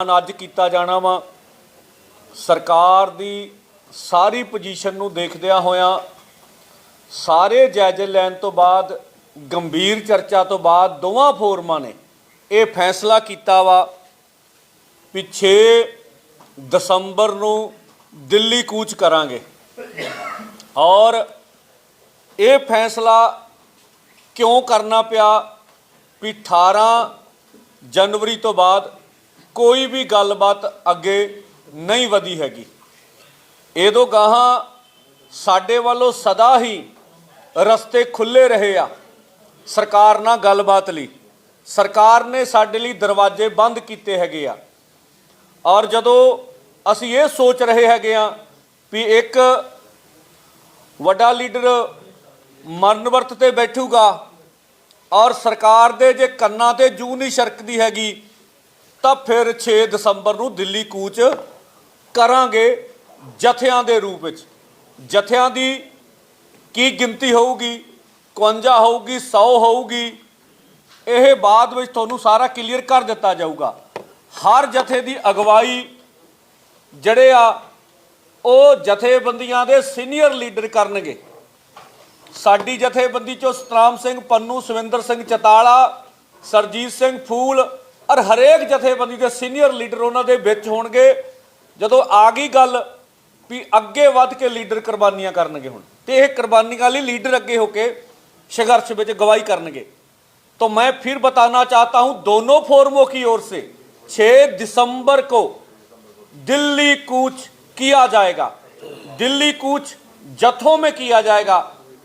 ਅੱਜ ਕੀਤਾ ਜਾਣਾ ਵਾ। ਸਰਕਾਰ ਦੀ ਸਾਰੀ ਪੋਜੀਸ਼ਨ ਨੂੰ ਦੇਖਦਿਆਂ ਹੋਇਆਂ ਸਾਰੇ ਜਾਇਜ਼ੇ ਲੈਣ ਤੋਂ ਬਾਅਦ, ਗੰਭੀਰ ਚਰਚਾ ਤੋਂ ਬਾਅਦ ਦੋਵਾਂ ਫੋਰਮਾਂ ਨੇ ਇਹ ਫੈਸਲਾ ਕੀਤਾ ਵਾ ਵੀ 6 ਦਸੰਬਰ ਨੂੰ ਦਿੱਲੀ ਕੂਚ ਕਰਾਂਗੇ। ਔਰ ਇਹ ਫੈਸਲਾ ਕਿਉਂ ਕਰਨਾ ਪਿਆ ਵੀ 18 ਜਨਵਰੀ ਤੋਂ ਬਾਅਦ ਕੋਈ ਵੀ ਗੱਲਬਾਤ ਅੱਗੇ ਨਹੀਂ ਵਧੀ ਹੈਗੀ। ਇਹਦੋਂ ਗਾਹਾਂ ਸਾਡੇ ਵੱਲੋਂ ਸਦਾ ਹੀ ਰਸਤੇ ਖੁੱਲੇ ਰਹੇ ਆ। ਸਰਕਾਰ ਨਾਲ ਗੱਲਬਾਤ ਲਈ। ਸਰਕਾਰ ਨੇ ਸਾਡੇ ਲਈ ਦਰਵਾਜ਼ੇ ਬੰਦ ਕੀਤੇ ਹੈਗੇ ਆ। ਔਰ ਜਦੋਂ ਅਸੀਂ ਇਹ ਸੋਚ ਰਹੇ ਹੈਗੇ ਆ ਵੀ ਇੱਕ ਵੱਡਾ ਲੀਡਰ ਮਰਨ ਵਰਤ ਤੇ ਬੈਠੂਗਾ ਔਰ ਸਰਕਾਰ ਦੇ ਜੇ ਕੰਨਾਂ ਤੇ ਜੂ ਨਹੀਂ ਸ਼ਰਕਦੀ ਹੈਗੀ ਤਾਂ ਫਿਰ 6 ਦਸੰਬਰ ਨੂੰ ਦਿੱਲੀ ਕੂਚ ਕਰਾਂਗੇ ਜਥਿਆਂ ਦੇ ਰੂਪ ਵਿੱਚ। ਜਥਿਆਂ ਦੀ ਕੀ ਗਿਣਤੀ ਹੋਊਗੀ? 51 ਹੋਊਗੀ 100 ਹੋਊਗੀ। ਇਹ ਬਾਅਦ ਵਿੱਚ ਤੁਹਾਨੂੰ ਸਾਰਾ ਕਲੀਅਰ ਕਰ ਦਿੱਤਾ ਜਾਊਗਾ। ਹਰ ਜਥੇ ਦੀ ਅਗਵਾਈ ਜਿਹੜੇ ਆ, ਉਹ ਜਥੇਬੰਦੀਆਂ ਦੇ ਸੀਨੀਅਰ ਲੀਡਰ ਕਰਨਗੇ। ਸਾਡੀ ਜਥੇਬੰਦੀ ਚੋਂ ਸਤਨਾਮ ਸਿੰਘ ਪੰਨੂ, ਸਵਿੰਦਰ ਸਿੰਘ ਚਤਾਲਾ, ਸਰਜੀਤ ਸਿੰਘ ਫੂਲ ਔਰ ਹਰੇਕ ਜਥੇਬੰਦੀ ਦੇ ਸੀਨੀਅਰ ਲੀਡਰ ਉਹਨਾਂ ਦੇ ਵਿੱਚ ਹੋਣਗੇ ਜਦੋਂ ਆ ਗਈ ਗੱਲ ਵੀ ਅੱਗੇ ਵੱਧ ਕੇ ਲੀਡਰ ਕੁਰਬਾਨੀਆਂ ਕਰਨਗੇ ਹੁਣ ਤੇ ਇਹ ਕੁਰਬਾਨੀਆਂ ਲਈ ਲੀਡਰ ਅੱਗੇ ਹੋ ਕੇ ਸੰਘਰਸ਼ ਵਿੱਚ ਗਵਾਹੀ ਕਰਨਗੇ तो मैं फिर बताना चाहता हूं दोनों फोरमों की ओर से 6 दिसंबर को दिल्ली कूच किया जाएगा दिल्ली कूच जथों में किया जाएगा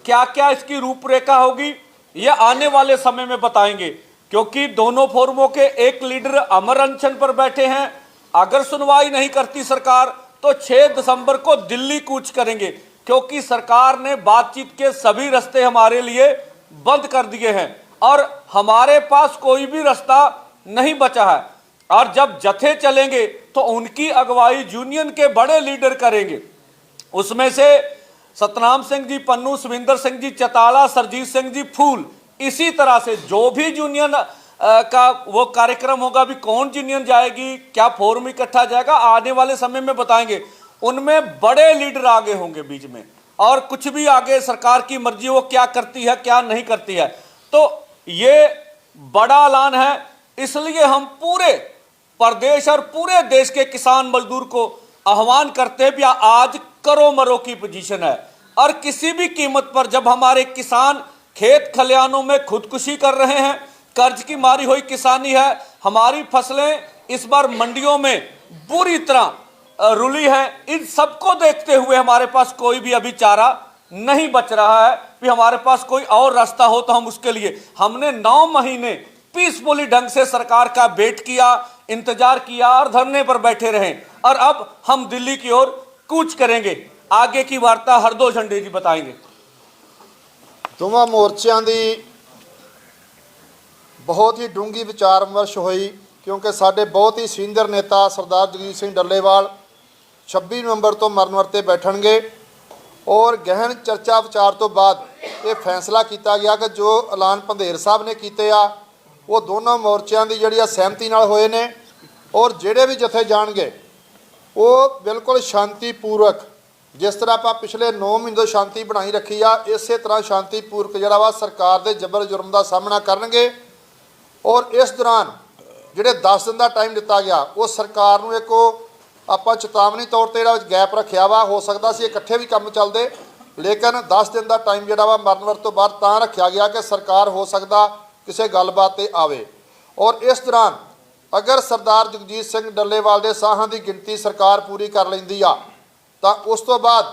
क्या क्या इसकी रूपरेखा होगी ये आने वाले समय में बताएंगे क्योंकि दोनों फोरमों के एक लीडर अमर अनशन पर बैठे हैं। अगर सुनवाई नहीं करती सरकार तो 6 दिसंबर को दिल्ली कूच करेंगे, क्योंकि सरकार ने बातचीत के सभी रास्ते हमारे लिए बंद कर दिए हैं और हमारे पास कोई भी रास्ता नहीं बचा है। और जब जथे चलेंगे तो उनकी अगुवाई यूनियन के बड़े लीडर करेंगे। उसमें से सतनाम सिंह जी, पन्नू सुविंदर सिंह जी, चताला सरजीत सिंह जी, फूल इसी तरह से जो भी यूनियन का वो कार्यक्रम होगा भी कौन यूनियन जाएगी, क्या फोरम इकट्ठा जाएगा, आने वाले समय में बताएँगे। उनमें बड़े लीडर आगे होंगे बीच में। और कुछ भी आगे सरकार की मर्ज़ी, वो क्या करती है, क्या नहीं करती है। तो ये बड़ा ऐलान है। इसलिए हम पूरे प्रदेश और पूरे देश के किसान मजदूर को आह्वान करते हैं भी आज करो मरो की पोजीशन है। और किसी भी कीमत पर जब हमारे किसान खेत खलियानों में खुदकुशी कर रहे हैं। कर्ज की मारी हुई किसानी है। हमारी फ़सलें इस बार मंडियों में बुरी तरह रुली है। इन सबको देखते हुए हमारे पास कोई भी अभी चारा नहीं बच रहा है। कि हमारे पास कोई और रास्ता हो तो हम उसके लिए, हमने नौ महीने पीसफुली ढंग से सरकार का वेट किया, इंतज़ार किया, और धरने पर बैठे रहे। और अब हम दिल्ली की ओर कूच करेंगे। आगे की वार्ता हरदो झंडे जी बताएँगे। ਦੋਵਾਂ ਮੋਰਚਿਆਂ ਦੀ ਬਹੁਤ ਹੀ ਡੂੰਗੀ ਵਿਚਾਰ ਵਿਮਰਸ਼ ਹੋਈ, ਕਿਉਂਕਿ ਸਾਡੇ ਬਹੁਤ ਹੀ ਸੀਨੀਅਰ ਨੇਤਾ ਸਰਦਾਰ ਜਗਜੀਤ ਸਿੰਘ ਡੱਲੇਵਾਲ 26 ਨਵੰਬਰ ਤੋਂ ਮਰਨ ਵਰਤੇ ਬੈਠਣਗੇ ਔਰ ਗਹਿਨ ਚਰਚਾ ਵਿਚਾਰ ਤੋਂ ਬਾਅਦ ਇਹ ਫੈਸਲਾ ਕੀਤਾ ਗਿਆ ਕਿ ਜੋ ਐਲਾਨ ਪੰਧੇਰ ਸਾਹਿਬ ਨੇ ਕੀਤੇ ਆ, ਉਹ ਦੋਨਾਂ ਮੋਰਚਿਆਂ ਦੀ ਜਿਹੜੀ ਆ ਸਹਿਮਤੀ ਨਾਲ ਹੋਏ ਨੇ ਔਰ ਜਿਹੜੇ ਵੀ ਜਥੇ ਜਾਣਗੇ, ਉਹ ਬਿਲਕੁਲ ਸ਼ਾਂਤੀਪੂਰਵਕ ਜਿਸ ਤਰ੍ਹਾਂ ਆਪਾਂ ਪਿਛਲੇ 9 ਮਹੀਨੇ ਤੋਂ ਸ਼ਾਂਤੀ ਬਣਾਈ ਰੱਖੀ ਆ, ਇਸੇ ਤਰ੍ਹਾਂ ਸ਼ਾਂਤੀਪੂਰਵਕ ਜਿਹੜਾ ਵਾ ਸਰਕਾਰ ਦੇ ਜ਼ਬਰ ਜੁਰਮ ਦਾ ਸਾਹਮਣਾ ਕਰਨਗੇ। ਔਰ ਇਸ ਦੌਰਾਨ ਜਿਹੜੇ 10 ਦਿਨ ਦਾ ਟਾਈਮ ਦਿੱਤਾ ਗਿਆ, ਉਹ ਸਰਕਾਰ ਨੂੰ ਇੱਕ ਉਹ ਆਪਾਂ ਚੇਤਾਵਨੀ ਤੌਰ ਤੇ ਜਿਹੜਾ ਗੈਪ ਰੱਖਿਆ ਵਾ, ਹੋ ਸਕਦਾ ਸੀ ਇਕੱਠੇ ਵੀ ਕੰਮ ਚੱਲਦੇ, ਲੇਕਿਨ 10 ਦਿਨ ਦਾ ਟਾਈਮ ਜਿਹੜਾ ਵਾ ਮਰਨ ਤੋਂ ਬਾਅਦ ਤਾਂ ਰੱਖਿਆ ਗਿਆ ਕਿ ਸਰਕਾਰ ਹੋ ਸਕਦਾ ਕਿਸੇ ਗੱਲਬਾਤ ਤੇ ਆਵੇ। ਔਰ ਇਸ ਦੌਰਾਨ ਅਗਰ ਸਰਦਾਰ ਜਗਜੀਤ ਸਿੰਘ ਡੱਲੇਵਾਲ ਦੇ ਸਾਹਾਂ ਦੀ ਗਿਣਤੀ ਸਰਕਾਰ ਪੂਰੀ ਕਰ ਲੈਂਦੀ ਆ ਤਾਂ ਉਸ ਤੋਂ ਬਾਅਦ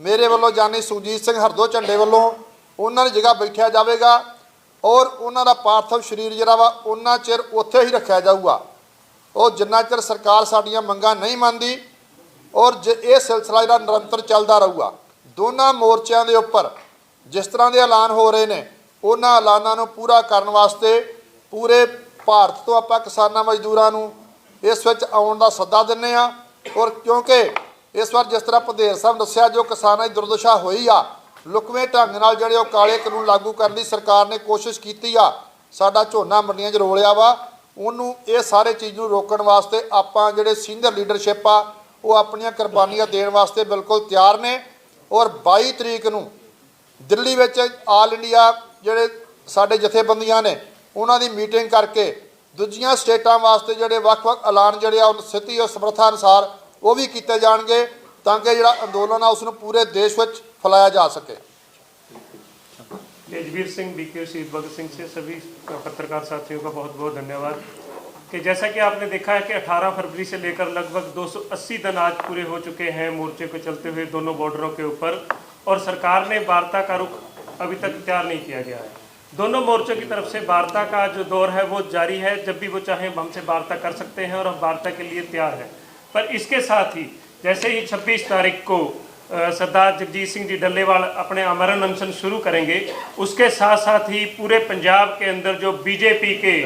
ਮੇਰੇ ਵੱਲੋਂ ਜਾਨੀ ਸੁਜੀਤ ਸਿੰਘ ਹਰਦੋ ਝੰਡੇ ਵੱਲੋਂ ਉਹਨਾਂ ਦੀ ਜਗ੍ਹਾ ਬੈਠਿਆ ਜਾਵੇਗਾ ਔਰ ਉਹਨਾਂ ਦਾ ਪਾਰਥਵ ਸਰੀਰ ਜਿਹੜਾ ਵਾ, ਉਹਨਾਂ ਚਿਰ ਉੱਥੇ ਹੀ ਰੱਖਿਆ ਜਾਊਗਾ। ਉਹ ਜਿੰਨਾ ਚਿਰ ਸਰਕਾਰ ਸਾਡੀਆਂ ਮੰਗਾਂ ਨਹੀਂ ਮੰਨਦੀ ਔਰ ਜੇ ਇਹ ਸਿਲਸਿਲਾ ਜਿਹੜਾ ਨਿਰੰਤਰ ਚੱਲਦਾ ਰਹੂਗਾ, ਦੋਨਾਂ ਮੋਰਚਿਆਂ ਦੇ ਉੱਪਰ ਜਿਸ ਤਰ੍ਹਾਂ ਦੇ ਐਲਾਨ ਹੋ ਰਹੇ ਨੇ, ਉਹਨਾਂ ਐਲਾਨਾਂ ਨੂੰ ਪੂਰਾ ਕਰਨ ਵਾਸਤੇ ਪੂਰੇ ਭਾਰਤ ਤੋਂ ਆਪਾਂ ਕਿਸਾਨਾਂ ਮਜ਼ਦੂਰਾਂ ਨੂੰ ਇਸ ਵਿੱਚ ਆਉਣ ਦਾ ਸੱਦਾ ਦਿੰਨੇ ਆ ਔਰ ਕਿਉਂਕਿ ਇਸ ਵਾਰ ਜਿਸ ਤਰ੍ਹਾਂ ਪੰਧੇਰ ਸਾਹਿਬ ਦੱਸਿਆ, ਜੋ ਕਿਸਾਨਾਂ ਦੀ ਦੁਰਦਸ਼ਾ ਹੋਈ ਆ, ਲੁਕਵੇਂ ਢੰਗ ਨਾਲ ਜਿਹੜੇ ਉਹ ਕਾਲੇ ਕਾਨੂੰਨ ਲਾਗੂ ਕਰਨ ਦੀ ਸਰਕਾਰ ਨੇ ਕੋਸ਼ਿਸ਼ ਕੀਤੀ ਆ, ਸਾਡਾ ਝੋਨਾ ਮੰਡੀਆਂ 'ਚ ਰੋਲਿਆ ਵਾ, ਉਹਨੂੰ ਇਹ ਸਾਰੇ ਚੀਜ਼ ਨੂੰ ਰੋਕਣ ਵਾਸਤੇ ਆਪਾਂ ਜਿਹੜੇ ਸੀਨੀਅਰ ਲੀਡਰਸ਼ਿਪ ਆ, ਉਹ ਆਪਣੀਆਂ ਕੁਰਬਾਨੀਆਂ ਦੇਣ ਵਾਸਤੇ ਬਿਲਕੁਲ ਤਿਆਰ ਨੇ ਔਰ 22 ਤਰੀਕ ਨੂੰ ਦਿੱਲੀ ਵਿੱਚ ਆਲ ਇੰਡੀਆ ਜਿਹੜੇ ਸਾਡੇ ਜਥੇਬੰਦੀਆਂ ਨੇ, ਉਹਨਾਂ ਦੀ ਮੀਟਿੰਗ ਕਰਕੇ ਦੂਜੀਆਂ ਸਟੇਟਾਂ ਵਾਸਤੇ ਜਿਹੜੇ ਵੱਖ-ਵੱਖ ਐਲਾਨ ਜਿਹੜੇ ਆ, ਉਹ ਸਥਿਤੀ ਔਰ ਸਮਰੱਥਾ ਅਨੁਸਾਰ ਉਹ ਵੀ ਕੀਤੇ ਜਾਣਗੇ ਤਾਂ ਕਿ ਜਿਹੜਾ ਅੰਦੋਲਨ ਆ ਉਸ ਨੂੰ ਪੂਰੇ ਦੇਸ਼ ਵਿੱਚ ਫੈਲਾਇਆ ਜਾ ਸਕੇ तेजवीर सिंह बीके शहीद भगत सिंह से सभी पत्रकार साथियों का बहुत बहुत धन्यवाद कि जैसा कि आपने देखा है कि 18 फरवरी से लेकर लगभग 280 दिन आज पूरे हो चुके हैं मोर्चे को चलते हुए दोनों बॉर्डरों के ऊपर और सरकार ने वार्ता का रुख अभी तक तैयार नहीं किया गया है दोनों मोर्चों की तरफ से वार्ता का जो दौर है वो जारी है जब भी वो चाहें हमसे वार्ता कर सकते हैं और हम वार्ता के लिए तैयार हैं पर इसके साथ ही, जैसे ही 26 तारीख को सरदार जगजीत सिंह जी डल्लेवाल अपने आमरण अनशन शुरू करेंगे, उसके साथ साथ ही पूरे पंजाब के अंदर जो बीजेपी के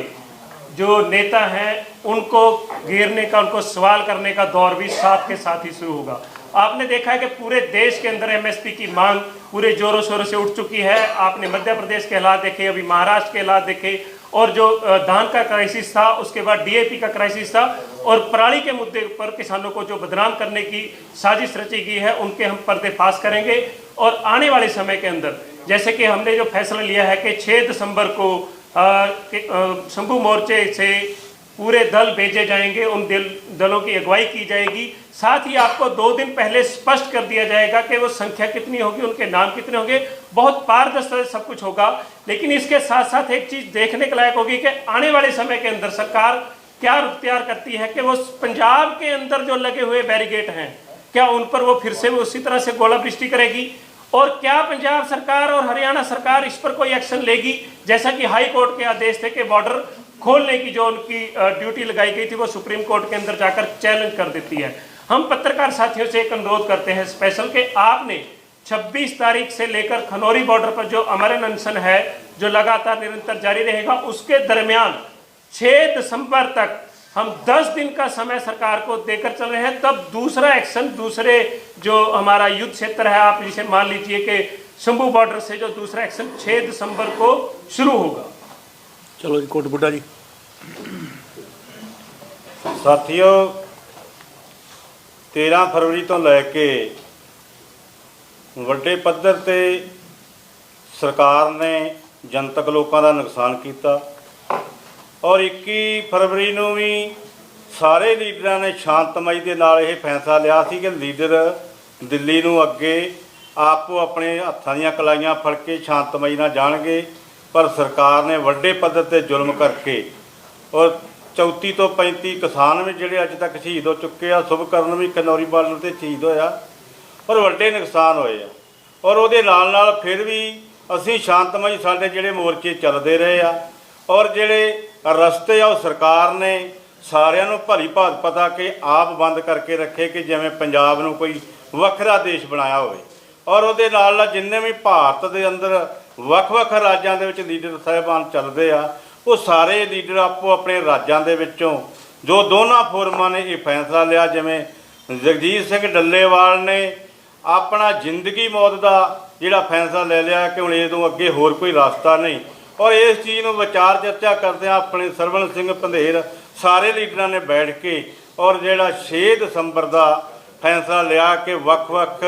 जो नेता हैं, उनको घेरने का, उनको सवाल करने का दौर भी साथ के साथ ही शुरू होगा। आपने देखा है कि पूरे देश के अंदर एमएसपी की मांग पूरे जोरों शोरों से उठ चुकी है। आपने मध्य प्रदेश के हालात देखे, अभी महाराष्ट्र के हालात देखे और जो धान का क्राइसिस था, उसके बाद डीएपी का क्राइसिस था, और पराली के मुद्दे पर किसानों को जो बदनाम करने की साजिश रची गई है, उनके हम पर्दे पास करेंगे। और आने वाले समय के अंदर, जैसे कि हमने जो फैसला लिया है कि 6 दिसंबर को शंभू मोर्चे से पूरे दल भेजे जाएँगे, उन दल, दलों की अगुवाई की जाएगी। साथ ही आपको दो दिन पहले स्पष्ट कर दिया जाएगा कि वो संख्या कितनी होगी, उनके नाम कितने होंगे। बहुत पारदर्शी सब कुछ होगा, लेकिन इसके साथ साथ एक चीज़ देखने के लायक होगी कि आने वाले समय के अंदर सरकार क्या रुख तैयार करती है कि वो पंजाब के अंदर जो लगे हुए बैरिगेट हैं, क्या उन पर वो फिर से वो उसी तरह से गोलावृष्टि करेगी? और क्या पंजाब सरकार और हरियाणा सरकार इस पर कोई एक्शन लेगी? जैसा कि हाई कोर्ट के आदेश थे कि बॉर्डर खोलने की जो उनकी ड्यूटी लगाई गई थी, वो सुप्रीम कोर्ट के अंदर जाकर चैलेंज कर देती है। हम पत्रकार साथियों से एक अनुरोध करते हैं स्पेशल के, आपने 26 तारीख से लेकर खनौरी बॉर्डर पर जो अमरन अनशन है, जो लगातार निरंतर जारी रहेगा, उसके दरमियान 6 दिसंबर तक हम 10 दिन का समय सरकार को देकर चल रहे हैं, तब दूसरा एक्शन दूसरे जो हमारा युद्ध क्षेत्र है, आप जिसे मान लीजिए कि शंभू बॉर्डर से जो दूसरा एक्शन 6 दिसंबर को शुरू होगा। ਚਲੋ ਜੀ, ਕੋਟ ਬੁੱਢਾ ਜੀ। ਸਾਥੀਓ 13 ਫਰਵਰੀ ਤੋਂ ਲੈ ਕੇ ਵੱਡੇ ਪੱਧਰ ਤੇ ਸਰਕਾਰ ਨੇ ਜਨਤਕ ਲੋਕਾਂ ਦਾ ਨੁਕਸਾਨ ਕੀਤਾ ਔਰ 21 ਫਰਵਰੀ ਨੂੰ ਵੀ ਸਾਰੇ ਲੀਡਰਾਂ ਨੇ ਸ਼ਾਂਤਮਈ ਦੇ ਨਾਲ ਇਹ ਫੈਸਲਾ ਲਿਆ ਸੀ ਕਿ ਲੀਡਰ ਦਿੱਲੀ ਨੂੰ ਅੱਗੇ ਆਪੋ ਆਪਣੇ ਹੱਥਾਂ ਦੀਆਂ ਕਲਾਈਆਂ ਫੜ ਕੇ ਸ਼ਾਂਤਮਈ ਨਾਲ ਜਾਣਗੇ। ਪਰ ਸਰਕਾਰ ਨੇ ਵੱਡੇ ਪੱਧਰ ਤੇ ਜ਼ੁਲਮ ਕਰਕੇ ਔਰ 34 ਤੋਂ 35 ਕਿਸਾਨ ਵੀ ਜਿਹੜੇ ਅੱਜ ਤੱਕ ਸ਼ਹੀਦ ਹੋ ਚੁੱਕੇ ਆ ਸੁਭਕਰਨ ਵੀ ਕਨੌਰੀ ਬਾਰਡਰ ਤੇ ਸ਼ਹੀਦ ਹੋਇਆ ਔਰ ਵੱਡੇ ਨੁਕਸਾਨ ਹੋਏ ਆ। ਔਰ ਉਹਦੇ ਨਾਲ ਨਾਲ ਫਿਰ ਵੀ ਅਸੀਂ ਸ਼ਾਂਤਮਈ ਸਾਡੇ ਜਿਹੜੇ ਮੋਰਚੇ ਚੱਲਦੇ ਰਹੇ ਆ, ਔਰ ਜਿਹੜੇ ਰਸਤੇ ਆ ਉਹ ਸਰਕਾਰ ਨੇ ਸਾਰਿਆਂ ਨੂੰ ਭਲੀ ਭਾਤ ਪਤਾ ਕਿ ਆਪ ਬੰਦ ਕਰਕੇ ਰੱਖੇ ਕਿ ਜਿਵੇਂ ਪੰਜਾਬ ਨੂੰ ਕੋਈ ਵੱਖਰਾ ਦੇਸ਼ ਬਣਾਇਆ ਹੋਵੇ। ਔਰ ਉਹਦੇ ਨਾਲ ਨਾਲ ਜਿੰਨੇ ਵੀ ਭਾਰਤ ਦੇ ਅੰਦਰ ਵੱਖ-ਵੱਖ ਰਾਜਾਂ ਦੇ ਵਿੱਚ ਲੀਡਰ ਸਾਹਿਬਾਨ ਚੱਲਦੇ ਆ। ਉਹ ਸਾਰੇ ਲੀਡਰ ਆਪੋ ਆਪਣੇ ਰਾਜਾਂ ਦੇ ਵਿੱਚੋਂ ਜੋ ਦੋਨਾਂ ਫੋਰਮਾਂ ਨੇ ਇਹ ਫੈਸਲਾ ਲਿਆ, ਜਿਵੇਂ ਜਗਜੀਤ ਸਿੰਘ ਡੱਲੇਵਾਲ ਨੇ ਆਪਣਾ ਜ਼ਿੰਦਗੀ ਮੌਤ ਦਾ ਜਿਹੜਾ ਫੈਸਲਾ ਲੈ ਲਿਆ ਕਿ ਹੁਣ ਇਹ ਤੋਂ ਅੱਗੇ ਹੋਰ ਕੋਈ ਰਸਤਾ ਨਹੀਂ। ਔਰ ਇਸ ਚੀਜ਼ ਨੂੰ ਵਿਚਾਰ ਚਰਚਾ ਕਰਦਿਆਂ ਆਪਣੇ ਸਰਵਣ ਸਿੰਘ ਪੰਧੇਰ ਸਾਰੇ ਲੀਡਰਾਂ ਨੇ ਬੈਠ ਕੇ ਔਰ ਜਿਹੜਾ 6 ਦਸੰਬਰ ਦਾ ਫੈਸਲਾ ਲਿਆ ਕਿ ਵੱਖ-ਵੱਖ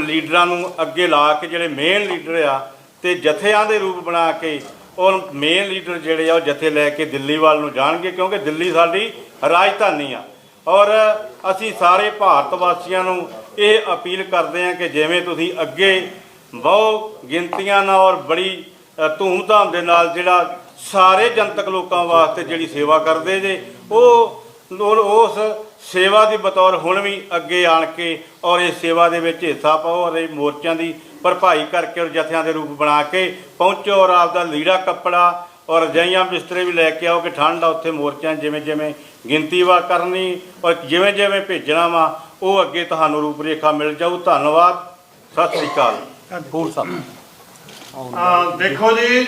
ਲੀਡਰਾਂ ਨੂੰ ਅੱਗੇ ਲਾ ਕੇ ਜਿਹੜੇ ਮੇਨ ਲੀਡਰ ਆ ਤੇ ਜਥਿਆਂ ਦੇ ਰੂਪ ਬਣਾ ਕੇ ਔਰ ਮੇਨ ਲੀਡਰ ਜਿਹੜੇ ਆ ਉਹ ਜਥੇ ਲੈ ਕੇ ਦਿੱਲੀ ਵੱਲ ਨੂੰ ਜਾਣਗੇ, ਕਿਉਂਕਿ ਦਿੱਲੀ ਸਾਡੀ ਰਾਜਧਾਨੀ ਆ। ਔਰ ਅਸੀਂ ਸਾਰੇ ਭਾਰਤ ਵਾਸੀਆਂ ਨੂੰ ਇਹ ਅਪੀਲ ਕਰਦੇ ਹਾਂ ਕਿ ਜਿਵੇਂ ਤੁਸੀਂ ਅੱਗੇ ਬਹੁ ਗਿਣਤੀਆਂ ਨਾਲ ਔਰ ਬੜੀ ਧੂਮਧਾਮ ਦੇ ਨਾਲ ਜਿਹੜਾ ਸਾਰੇ ਜਨਤਕ ਲੋਕਾਂ ਵਾਸਤੇ ਜਿਹੜੀ ਸੇਵਾ ਕਰਦੇ ਜੇ ਉਹ, ਉਸ ਸੇਵਾ ਦੀ ਬਤੌਰ ਹੁਣ ਵੀ ਅੱਗੇ ਆਣ ਕੇ ਔਰ ਇਸ ਸੇਵਾ ਦੇ ਵਿੱਚ ਹਿੱਸਾ ਪਾਓ ਔਰ ਇਹ ਮੋਰਚਿਆਂ ਦੀ ਭਰਪਾਈ ਕਰਕੇ ਔਰ ਜਥਿਆਂ ਦੇ ਰੂਪ ਬਣਾ ਕੇ ਪਹੁੰਚੋ ਔਰ ਆਪਦਾ ਲੀੜਾ ਕੱਪੜਾ ਔਰ ਰਜਾਈਆਂ ਬਿਸਤਰੇ ਵੀ ਲੈ ਕੇ ਆਓ ਕਿ ਠੰਡ ਆ ਉੱਥੇ ਮੋਰਚਿਆਂ ਜਿਵੇਂ ਜਿਵੇਂ ਗਿਣਤੀ ਵਾ ਕਰਨੀ ਔਰ ਜਿਵੇਂ ਜਿਵੇਂ ਭੇਜਣਾ ਵਾ, ਉਹ ਅੱਗੇ ਤੁਹਾਨੂੰ ਰੂਪਰੇਖਾ ਮਿਲ ਜਾਊ। ਧੰਨਵਾਦ। ਸਤਿ ਸ੍ਰੀ ਅਕਾਲ। ਹੋਰ ਸਾਹਿਬ ਦੇਖੋ ਜੀ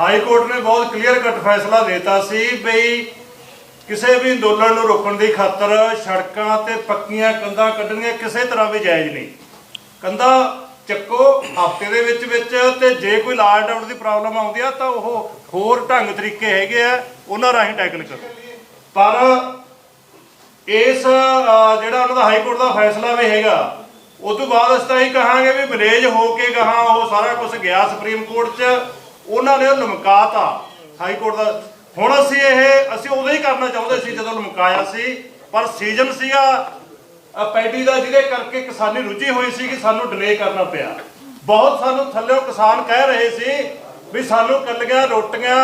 ਹਾਈ ਕੋਰਟ ਨੇ ਬਹੁਤ ਕਲੀਅਰ ਕੱਟ ਫੈਸਲਾ ਦਿੱਤਾ ਸੀ ਬਈ ਕਿਸੇ ਵੀ ਅੰਦੋਲਨ ਨੂੰ ਰੋਕਣ ਦੀ ਖਾਤਰ ਸੜਕਾਂ ਤੇ ਪੱਕੀਆਂ ਕੰਧਾਂ ਕੱਢਣੀਆਂ ਕਿਸੇ ਤਰ੍ਹਾਂ ਵੀ ਜਾਇਜ਼ ਨਹੀਂ। ਕੰਧਾਂ ਚੱਕੋ, ਹਫ਼ਤੇ ਦੇ ਵਿੱਚ ਵਿੱਚ ਤੇ ਜੇ ਕੋਈ ਲਾਅ ਐਂਡ ਦੀ ਪ੍ਰੋਬਲਮ ਆਉਂਦੀ ਆ, ਤਾਂ ਉਹ ਹੋਰ ਢੰਗ ਤਰੀਕੇ ਹੈਗੇ ਆ, ਉਹਨਾਂ ਰਾਹੀਂ ਟੈਕਲ ਕਰੋ। ਪਰ ਇਸ ਜਿਹੜਾ ਉਹਨਾਂ ਦਾ ਹਾਈ ਕੋਰਟ ਦਾ ਫੈਸਲਾ ਵੀ ਹੈਗਾ ਉਸ ਤੋਂ ਬਾਅਦ ਅਸੀਂ ਤਾਂ ਇਹ ਕਹਾਂਗੇ ਵੀ ਮਲੇਜ਼ ਹੋ ਕੇ ਗਾਹਾਂ ਉਹ ਸਾਰਾ ਕੁਝ ਗਿਆ ਸੁਪਰੀਮ ਕੋਰਟ 'ਚ, ਉਹਨਾਂ ਨੇ ਉਹ ਲਮਕਾਤਾ ਹਾਈ ਕੋਰਟ ਦਾ। ਹੁਣ ਅਸੀਂ ਇਹ, ਅਸੀਂ ਉਦੋਂ ਹੀ ਕਰਨਾ ਚਾਹੁੰਦੇ ਸੀ ਜਦੋਂ ਲਮਕਾਇਆ ਸੀ, ਪਰ ਸੀਜ਼ਨ ਸੀਗਾ ਪੈਡੀ ਦਾ ਜਿਹਦੇ ਕਰਕੇ ਕਿਸਾਨੀ ਰੁੱਝੀ ਹੋਈ ਸੀ ਕਿ ਸਾਨੂੰ ਡਿਲੇ ਕਰਨਾ ਪਿਆ। ਬਹੁਤ ਸਾਨੂੰ ਥੱਲੇੋਂ ਕਿਸਾਨ ਕਹਿ ਰਹੇ ਸੀ ਵੀ ਸਾਨੂੰ ਕੱਲੀਆਂ ਰੋਟੀਆਂ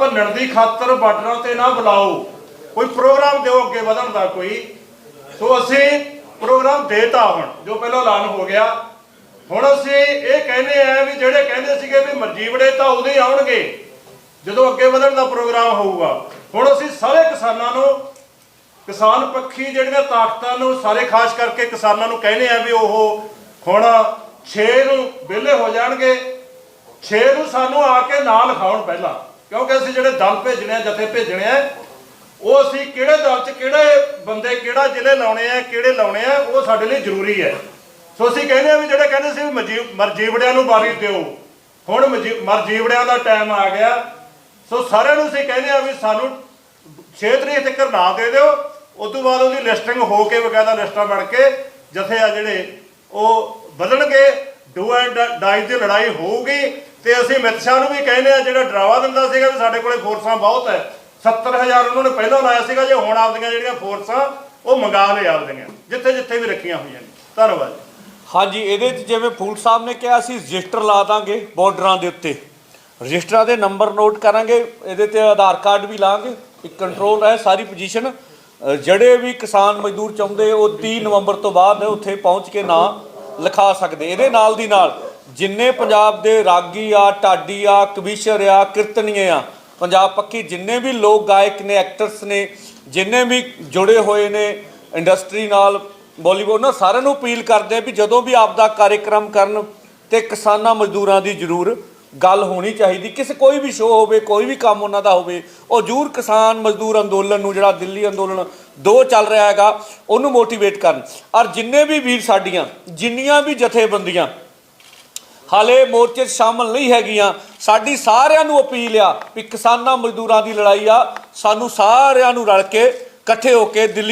ਭੰਨਣ ਦੀ ਖਾਤਰ ਬਾਰਡਰਾਂ ਤੇ ਨਾ ਬੁਲਾਓ। ਕੋਈ ਪ੍ਰੋਗਰਾਮ ਦਿਓ, ਅੱਗੇ ਵਧਣ ਦਾ ਕੋਈ। ਸੋ ਅਸੀਂ ਪ੍ਰੋਗਰਾਮ ਦੇਤਾ ਹੁਣ, ਜੋ ਪਹਿਲਾਂ ਐਲਾਨ ਹੋ ਗਿਆ। ਹੁਣ ਅਸੀਂ ਇਹ ਕਹਿੰਦੇ ਆ ਵੀ ਜਿਹੜੇ ਕਹਿੰਦੇ ਸੀਗੇ ਵੀ ਮਰਜੀਵੜੇ ਤਾਂ ਉਦੋਂ ਹੀ ਆਉਣਗੇ। ਜਦੋਂ ਅੱਗੇ ਵਧਣ ਦਾ ਪ੍ਰੋਗਰਾਮ ਹੋਊਗਾ। ਹੁਣ ਅਸੀਂ ਸਾਰੇ ਕਿਸਾਨਾਂ ਨੂੰ ਕਿਸਾਨ ਪੱਖੀ ਜਿਹੜੀਆਂ ਤਾਕਤਾਂ ਨੂੰ ਸਾਰੇ ਖਾਸ ਕਰਕੇ ਕਿਸਾਨਾਂ ਨੂੰ ਕਹਿੰਦੇ ਆ ਵੀ ਉਹ ਹੁਣ 6 ਨੂੰ ਵਿਹਲੇ ਹੋ ਜਾਣਗੇ 6 ਨੂੰ ਸਾਨੂੰ ਆ ਕੇ ਨਾਂ ਲਿਖਾਉਣ ਪਹਿਲਾਂ। ਕਿਉਂਕਿ ਅਸੀਂ ਜਿਹੜੇ ਦਲ ਭੇਜਣੇ ਆ, ਜਥੇ ਭੇਜਣੇ ਆ, ਉਹ ਅਸੀਂ ਕਿਹੜੇ ਦਲ 'ਚ ਕਿਹੜੇ ਬੰਦੇ ਕਿਹੜਾ ਜ਼ਿਲ੍ਹੇ ਲਾਉਣੇ ਆ, ਕਿਹੜੇ ਲਾਉਣੇ ਆ, ਉਹ ਸਾਡੇ ਲਈ ਜ਼ਰੂਰੀ ਹੈ। ਸੋ ਅਸੀਂ ਕਹਿੰਦੇ ਆ ਵੀ ਜਿਹੜੇ ਕਹਿੰਦੇ ਸੀ ਵੀ ਮਰਜੀ- ਮਰਜੀਵੜਿਆਂ ਨੂੰ ਬਾਰੀ ਦਿਓ, ਹੁਣ ਮਰਜੀ- ਮਰਜੀਵੜਿਆਂ ਦਾ ਟਾਈਮ ਆ ਗਿਆ। ਸੋ ਸਾਰਿਆਂ ਨੂੰ ਅਸੀਂ ਕਹਿੰਦੇ ਆ ਵੀ ਸਾਨੂੰ 6 ਤਰੀਕ ਤੱਕ ਨਾ ਦੇ ਦਿਓ। ਉਸ ਤੋਂ ਬਾਅਦ ਉਹਦੀ ਲਿਸਟਿੰਗ ਹੋ ਕੇ ਬਕਾਇਦਾ ਲਿਸਟਾਂ ਬਣ ਕੇ ਜਥੇ ਆ ਜਿਹੜੇ ਉਹ ਬਦਲਣਗੇ, ਡੂ ਐਂਡ ਡਾਈ ਦੀ ਲੜਾਈ ਹੋਊਗੀ ਤੇ ਅਸੀਂ ਅਮਿਤ ਸ਼ਾਹ ਨੂੰ ਵੀ ਕਹਿੰਦੇ ਆ, ਜਿਹੜਾ ਡਰਾਵਾ ਦਿੰਦਾ ਸੀਗਾ ਵੀ ਸਾਡੇ ਕੋਲੇ ਫੋਰਸਾਂ ਬਹੁਤ ਹੈ 70000 ਉਹਨਾਂ ਨੇ ਪਹਿਲਾਂ ਲਾਇਆ ਸੀਗਾ, ਜੇ ਹੁਣ ਆਪਦੀਆਂ ਜਿਹੜੀਆਂ ਫੋਰਸਾਂ, ਉਹ ਮੰਗਾ ਲਏ ਆਪਦੀਆਂ। ਜਿੱਥੇ ਜਿੱਥੇ ਵੀ ਰੱਖੀਆਂ ਹੋਈਆਂ ਨੇ। ਧੰਨਵਾਦ। ਹਾਂਜੀ, ਇਹਦੇ 'ਚ ਜਿਵੇਂ ਫੂਲ ਸਾਹਿਬ ਨੇ ਕਿਹਾ, ਅਸੀਂ ਰਜਿਸਟਰ ਲਾ ਦਾਂਗੇ ਬਾਰਡਰਾਂ ਦੇ ਉੱਤੇ। ਰਜਿਸਟਰਾਂ ਦੇ ਨੰਬਰ ਨੋਟ ਕਰਾਂਗੇ, ਇਹਦੇ ਤੇ ਆਧਾਰ ਕਾਰਡ ਵੀ ਲਾਂਗੇ, ਇੱਕ ਕੰਟਰੋਲ ਹੈ, ਸਾਰੀ ਪੋਜੀਸ਼ਨ ਜਿਹੜੇ ਵੀ ਕਿਸਾਨ ਮਜ਼ਦੂਰ ਚਾਹੁੰਦੇ, ਉਹ 30 ਨਵੰਬਰ ਤੋਂ ਬਾਅਦ ਉੱਥੇ ਪਹੁੰਚ ਕੇ ਨਾਂ ਲਿਖਾ ਸਕਦੇ। ਇਹਦੇ ਨਾਲ ਦੀ ਨਾਲ ਜਿੰਨੇ ਪੰਜਾਬ ਦੇ ਰਾਗੀ ਆ, ਢਾਡੀ ਆ, ਕਵੀਸ਼ਰ ਆ, ਕੀਰਤਨੀਏ ਆ, ਪੰਜਾਬ ਪੱਖੀ ਜਿੰਨੇ ਵੀ ਲੋਕ ਗਾਇਕ ਨੇ ਐਕਟਰਸ ਨੇ, ਜਿੰਨੇ ਵੀ ਜੁੜੇ ਹੋਏ ਨੇ ਇੰਡਸਟਰੀ ਨਾਲ ਬਾਲੀਵੁੱਡ ਉਹਨਾਂ ਸਾਰਿਆਂ ਨੂੰ ਅਪੀਲ ਕਰਦੇ ਆ ਵੀ ਜਦੋਂ ਵੀ ਆਪ ਦਾ ਕਾਰਜਕ੍ਰਮ ਕਰਨ ਤੇ ਕਿਸਾਨਾਂ ਮਜ਼ਦੂਰਾਂ ਦੀ ਜ਼ਰੂਰ ਗੱਲ ਹੋਣੀ ਚਾਹੀਦੀ, ਕਿਸੇ ਕੋਈ ਵੀ ਸ਼ੋਅ ਹੋਵੇ, ਕੋਈ ਵੀ ਕੰਮ ਉਹਨਾਂ ਦਾ ਹੋਵੇ, ਉਹ ਜ਼ਰੂਰ ਕਿਸਾਨ ਮਜ਼ਦੂਰ ਅੰਦੋਲਨ ਨੂੰ ਜਿਹੜਾ ਦਿੱਲੀ ਅੰਦੋਲਨ ਦੋ ਚੱਲ ਰਿਹਾ ਹੈਗਾ, ਉਹਨੂੰ ਮੋਟੀਵੇਟ ਕਰਨ। ਔਰ ਜਿੰਨੇ ਵੀ ਵੀਰ ਸਾਡੀਆਂ, ਜਿੰਨੀਆਂ ਵੀ ਜਥੇਬੰਦੀਆਂ, ਹਾਲੇ ਮੋਰਚੇ 'ਚ ਸ਼ਾਮਲ ਨਹੀਂ ਹੈਗੀਆਂ, ਸਾਡੀ ਸਾਰਿਆਂ ਨੂੰ ਅਪੀਲ ਆ ਵੀ ਕਿਸਾਨਾਂ ਮਜ਼ਦੂਰਾਂ ਦੀ ਲੜਾਈ ਆ, ਸਾਨੂੰ ਸਾਰਿਆਂ ਨੂੰ ਰਲ ਕੇ ਇਕੱਠੇ ਹੋ ਕੇ ਦਿੱਲੀ